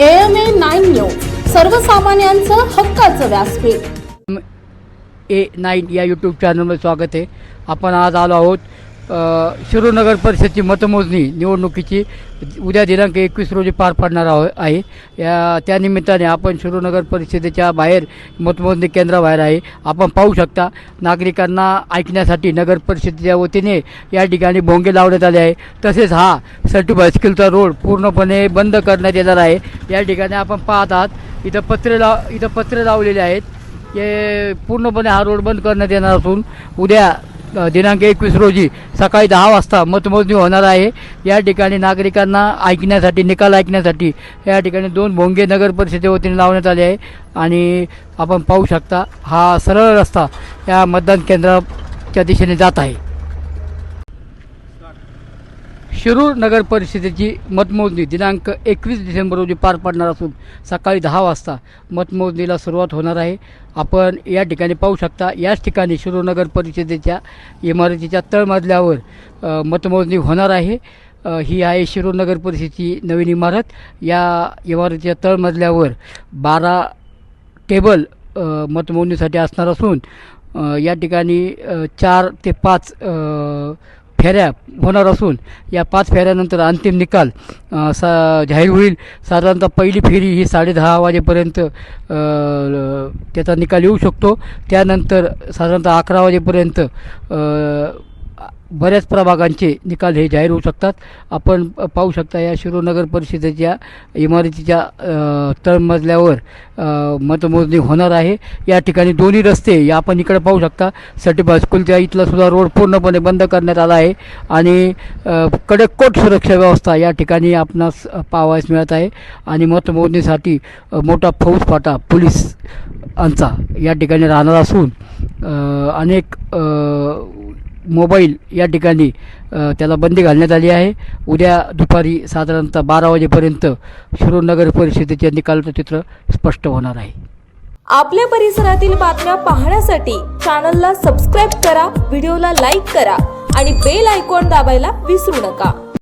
M A nine news. सर्वसामान्यांचं हक्काचं व्यासपीठ. ए नाईन या यूट्यूब चॅनलमध्ये स्वागत आहे. आपण आज आलो आहोत शिरूर नगर परिषदची मतमोजणी निवडणुकीची उद्या दिनांक एकवीस रोजी पार पाडणार आहो आहे. या त्यानिमित्ताने आपण शिरूर नगर परिषदेच्या बाहेर मतमोजणी केंद्राबाहेर आहे. आपण पाहू शकता नागरिकांना ऐकण्यासाठी नगर परिषदेच्या वतीने या ठिकाणी भोंगे लावण्यात आले आहे. तसेच हा सर्टी बायस्किलचा रोड पूर्णपणे बंद करण्यात येणार आहे. या ठिकाणी आपण पाहत आहात इथं पत्रे लाव इथं पत्रे लावलेले आहेत. हे पूर्णपणे हा रोड बंद करण्यात येणार असून उद्या दिनांक एकवीस रोजी सकाळी दहा वाजता मतमोजणी होणार आहे. या ठिकाणी नागरिकांना ऐकण्यासाठी निकाल ऐकण्यासाठी या ठिकाणी दोन भोंगे नगर परिषदे वतीने लावण्यात आले आहे. आणि आपण पाहू शकता हा सरळ रस्ता या मतदान केंद्राच्या दिशेने जात आहे. शिरूर नगर परिषदेची मतमोजणी दिनांक एकवीस डिसेंबर रोजी पार पडणार असून सकाळी दहा वाजता मतमोजणीला सुरुवात होणार आहे. आपण या ठिकाणी पाहू शकता याच ठिकाणी शिरूर नगर परिषदेच्या इमारतीच्या तळमजल्यावर मतमोजणी होणार आहे. ही आहे शिरूर नगर परिषदेची नवीन इमारत. या इमारतीच्या तळमजल्यावर बारा टेबल मतमोजणीसाठी असणार असून या ठिकाणी चार ते पाच फेऱ्या होणार असून या पाच फेऱ्यानंतर अंतिम निकाल सा जाहीर होईल. साधारणतः पहिली फेरी ही साडेदहा वाजेपर्यंत त्याचा निकाल येऊ शकतो. त्यानंतर साधारणतः अकरा वाजेपर्यंत बऱ्याच प्रभागांचे निकाल हे जाहीर होऊ शकतात. आपण पाहू शकता या शिरोनगर परिषदेच्या इमारतीच्या तळमजल्यावर मतमोजणी होणार आहे. या ठिकाणी दोन्ही रस्ते या आपण इकडे पाहू शकता. सटिबा स्कूलच्या इथला सुद्धा रोड पूर्णपणे बंद करण्यात आला आहे. आणि कडककोट सुरक्षा व्यवस्था या ठिकाणी आपणास पाहावयास मिळत आहे. आणि मतमोजणीसाठी मोठा फौजफाटा पोलीस यांचा या ठिकाणी राहणार असून अनेक मोबाईल या ठिकाणी त्याला बंदी घालण्यात आली आहे. उद्या दुपारी साधारणतः बारा वाजेपर्यंत शिरूर नगर परिषदेच्या निकालाचं चित्र स्पष्ट होणार आहे. आपल्या परिसरातील बातम्या पाहण्यासाठी चॅनलला सबस्क्राईब करा व्हिडिओला लाईक करा आणि बेल आयकॉन दाबायला विसरू नका.